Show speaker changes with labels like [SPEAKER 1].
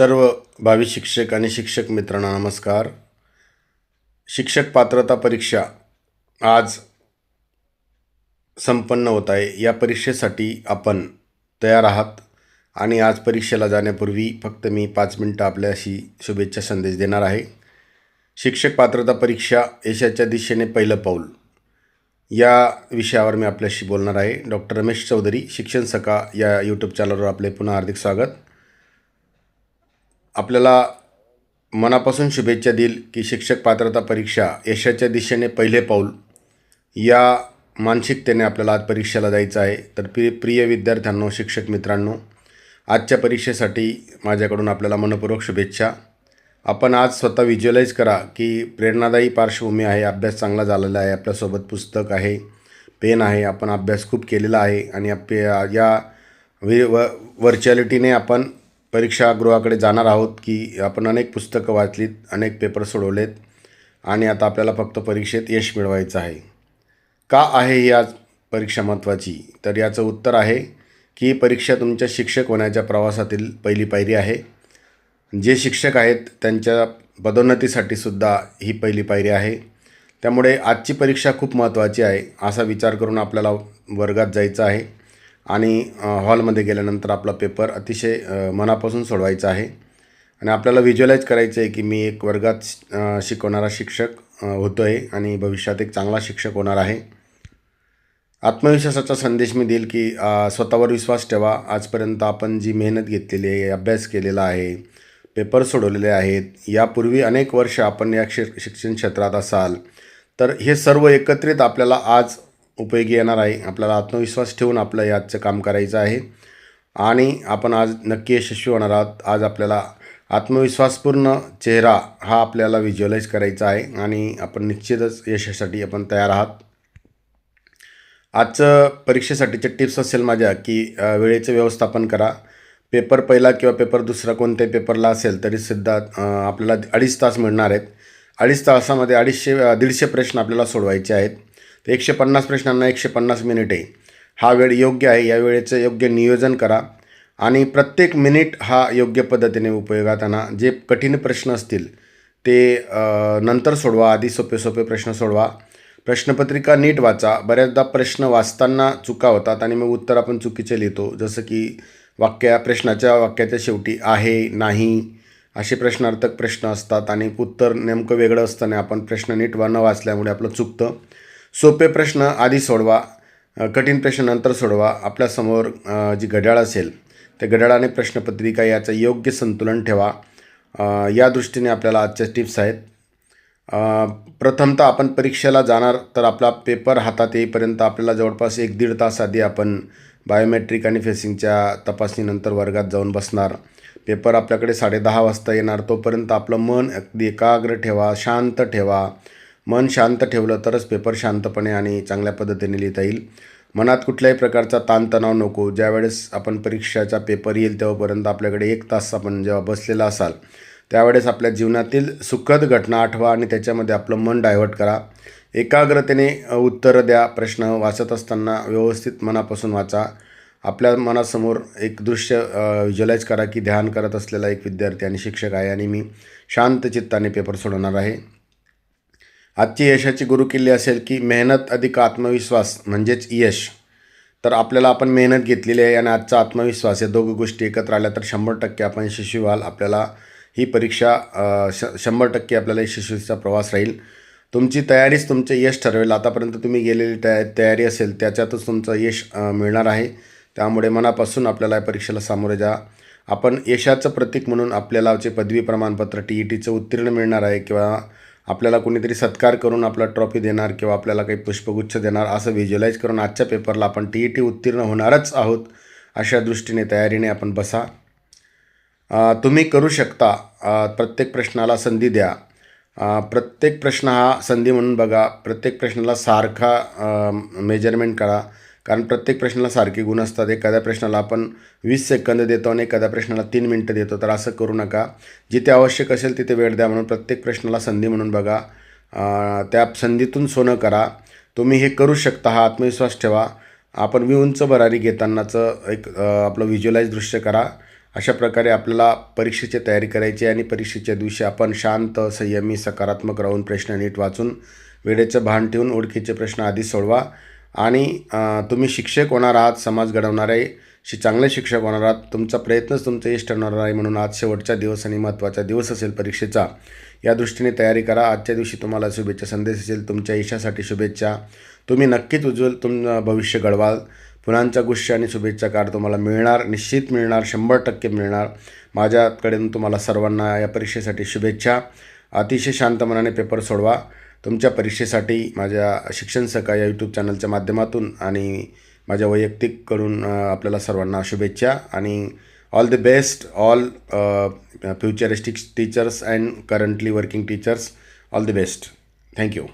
[SPEAKER 1] सर्व भावी शिक्षक आणि शिक्षक मित्रांना नमस्कार. शिक्षक पात्रता परीक्षा आज संपन्न होत आहे. या परीक्षेसाठी आपण तयार आहात आणि आज परीक्षेला जाण्यापूर्वी फक्त मी पाच मिनटं आपल्याशी शुभेच्छा संदेश देणार आहे. शिक्षक पात्रता परीक्षा यशाच्या दिशेने पहिलं पाऊल. या विषयावर मी आपल्याशी बोलणार आहे. डॉक्टर रमेश चौधरी शिक्षण सखा या यूट्यूब चॅनलवर आपले पुन्हा हार्दिक स्वागत. आपल्याला मनापासून शुभेच्छा देईल की शिक्षक पात्रता परीक्षा यशाच्या दिशेने पहिले पाऊल या मानसिकतेने आपल्याला आज परीक्षेला जायचं आहे. तर प्रिय प्रिय विद्यार्थ्यांनो शिक्षक मित्रांनो आजच्या परीक्षेसाठी माझ्याकडून आपल्याला मनपूर्वक शुभेच्छा. आपण आज स्वतः विज्युअलाइज करा की प्रेरणादायी पार्श्वभूमी आहे अभ्यास चांगला झालेला आहे आपल्यासोबत पुस्तक आहे पेन आहे आपण अभ्यास खूप केलेला आहे आणि आप या व्हि व व्हर्च्युअलिटीने आपण परीक्षागृहाकडे जाणार आहोत की आपण अनेक पुस्तकं वाचलीत अनेक पेपर सोडवलेत आणि आता आपल्याला फक्त परीक्षेत यश मिळवायचं आहे. का आहे ही आज परीक्षा महत्त्वाची? तर याचं उत्तर आहे की ही परीक्षा तुमच्या शिक्षक होण्याच्या प्रवासातील पहिली पायरी आहे. जे शिक्षक आहेत त्यांच्या पदोन्नतीसाठी सुद्धा ही पहिली पायरी आहे. त्यामुळे आजची परीक्षा खूप महत्त्वाची आहे असा विचार करून आपल्याला वर्गात जायचं आहे. आणि हॉलमध्ये गेल्यानंतर आपला पेपर अतिशय मनापासून सोडवायचा आहे. आणि आपल्याला व्हिज्युअलाइज करायचं आहे की मी एक वर्गात शिकवणारा शिक्षक होतो आहे आणि भविष्यात एक चांगला शिक्षक होणार आहे. आत्मविश्वासाचा संदेश मी देईल की स्वतःवर विश्वास ठेवा. आजपर्यंत आपण जी मेहनत घेतलेली आहे अभ्यास केलेला आहे पेपर सोडवलेले आहेत यापूर्वी अनेक वर्ष आपण या क्षे शिक्षण क्षेत्रात असाल तर हे सर्व एकत्रित आपल्याला आज उपयोगी येणार आहे. आपल्याला आत्मविश्वास ठेवून आपलं याचं काम करायचं आहे. आणि आपण आज नक्की यशस्वी होणार आहात. आज आपल्याला आत्मविश्वासपूर्ण चेहरा हा आपल्याला व्हिज्युअलाइज करायचा आहे. आणि आपण निश्चितच यशासाठी आपण तयार आहात. आजचं परीक्षेसाठीच्या टिप्स असेल माझ्या की वेळेचं व्यवस्थापन करा. पेपर पहिला किंवा पेपर दुसरा कोणत्याही पेपरला असेल तरीसुद्धा आपल्याला अडीच तास मिळणार आहेत. अडीच तासामध्ये अडीचशे दीडशे प्रश्न आपल्याला सोडवायचे आहेत. तर एकशे पन्नास प्रश्नांना एकशे पन्नास मिनिटे. हा वेळ योग्य आहे या वेळेचं योग्य नियोजन करा. आणि प्रत्येक मिनिट हा योग्य पद्धतीने उपयोगात आणा जे कठीण प्रश्न असतील ते नंतर सोडवा आधी सोपे सोपे प्रश्न सोडवा. प्रश्नपत्रिका नीट वाचा. बऱ्याचदा प्रश्न वाचताना चुका होतात आणि मग उत्तर आपण चुकीचे लिहितो. जसं की वाक्या प्रश्नाच्या वाक्याच्या शेवटी आहे नाही असे प्रश्नार्थक प्रश्न असतात आणि उत्तर नेमकं वेगळं असताना आपण प्रश्न नीट वा न वाचल्यामुळे आपलं चुकतं. सोपे प्रश्न आधी सोडवा कठीण प्रश्न नंतर सोडवा. आपल्यासमोर जी घड्याळ असेल त्या घड्याळाने प्रश्नपत्रिका याचं योग्य संतुलन ठेवा. या दृष्टीने आपल्याला आजच्या टिप्स आहेत. प्रथमतः आपण परीक्षेला जाणार तर आपला पेपर हातात येईपर्यंत आपल्याला जवळपास एक दीड तास आधी आपण बायोमेट्रिक आणि फेसिंगच्या तपासणीनंतर वर्गात जाऊन बसणार. पेपर आपल्याकडे साडेदहा वाजता येणार तोपर्यंत आपलं मन अगदी एकाग्र ठेवा शांत ठेवा. मन शांत ठेवलं तरच पेपर शांतपणे आणि चांगल्या पद्धतीने लिहिता येईल. मनात कुठल्याही प्रकारचा ताणतणाव नको. ज्यावेळेस आपण परीक्षाचा पेपर येईल तेव्हापर्यंत आपल्याकडे एक तास आपण जेव्हा बसलेला असाल त्यावेळेस आपल्या जीवनातील सुखद घटना आठवा आणि त्याच्यामध्ये आपलं मन डायव्हर्ट करा. एकाग्रतेने उत्तरं द्या. प्रश्न वाचत असताना व्यवस्थित मनापासून वाचा. आपल्या मनासमोर एक दृश्य व्हिज्युअलाइज करा की ध्यान करत असलेला एक विद्यार्थी आणि शिक्षक आहे आणि मी शांत चित्ताने पेपर सोडवणार आहे. आजची यशाची गुरुकिल्ली असेल की मेहनत अधिक आत्मविश्वास म्हणजेच यश. तर आपल्याला आपण मेहनत घेतलेली आहे आणि आजचा आत्मविश्वास या दोघं गोष्टी एकत्र आल्या तर शंभर टक्के आपण यशस्वी व्हाल आपल्याला ही परीक्षा श शंभर टक्के आपल्याला यशस्वीचा प्रवास राहील. तुमची तयारीच तुमचे यश ठरवेल. आतापर्यंत तुम्ही गेलेली तया तयारी असेल त्याच्यातच तुमचं यश मिळणार आहे. त्यामुळे मनापासून आपल्याला या परीक्षेला सामोरे जा. आपण यशाचं प्रतीक म्हणून आपल्याला जे पदवी प्रमाणपत्र टी ई टीचं उत्तीर्ण मिळणार आहे किंवा आपल्याला कोणीतरी सत्कार करून आपला ट्रॉफी देणार किंवा आपल्याला काही पुष्पगुच्छ देणार असं व्हिज्युलाईज करून आजच्या पेपरला आपण टी ई टी उत्तीर्ण होणारच आहोत अशा दृष्टीने तयारीने आपण बसा. तुम्ही करू शकता. प्रत्येक प्रश्नाला संधी द्या. प्रत्येक प्रश्न हा संधी म्हणून बघा. प्रत्येक प्रश्नाला सारखा मेजरमेंट करा. कारण प्रत्येक प्रश्नाला सारखे गुण असतात. एखाद्या प्रश्नाला आपण वीस सेकंद देतो आणि एखाद्या प्रश्नाला तीन मिनटं देतो. तर असं करू नका. जिथे आवश्यक असेल तिथे वेळ द्या म्हणून प्रत्येक प्रश्नाला संधी म्हणून बघा. त्या संधीतून सोनं करा. तुम्ही हे करू शकता. हा आत्मविश्वास ठेवा. आपण मी उंच भरारी घेतानाचं एक आपलं व्हिज्युअलाइज दृश्य करा. अशा प्रकारे आपल्याला परीक्षेची तयारी करायची आणि परीक्षेच्या दिवशी आपण शांत संयमी सकारात्मक राहून प्रश्न नीट वाचून वेळेचं भान ठेवून ओळखीचे प्रश्न आधी सोडवा. आणि तुम्ही शिक्षक होणार आहात समाज घडवणार आहे. शि चांगले शिक्षक होणार आहात. तुमचा प्रयत्नच तुमचं यश ठरणार आहे म्हणून आज शेवटचा दिवस आणि महत्त्वाचा दिवस असेल परीक्षेचा. या दृष्टीने तयारी करा. आजच्या दिवशी तुम्हाला शुभेच्छा संदेश असेल. तुमच्या यशासाठी शुभेच्छा. तुम्ही नक्कीच उज्ज्वल तुम भविष्य घडवाल. फुलांचा गुच्छ आणि शुभेच्छा कार्ड तुम्हाला मिळणार. निश्चित मिळणार. शंभर टक्के मिळणार. माझ्याकडून तुम्हाला सर्वांना या परीक्षेसाठी शुभेच्छा. अतिशय शांत मनाने पेपर सोडवा. तुमच्या परीक्षेसाठी माझ्या शिक्षण सका या यूट्यूब चॅनलच्या माध्यमातून आणि माझ्या वैयक्तिककडून आपल्याला सर्वांना शुभेच्छा आणि all the best all futuristic teachers and currently working teachers all the best thank you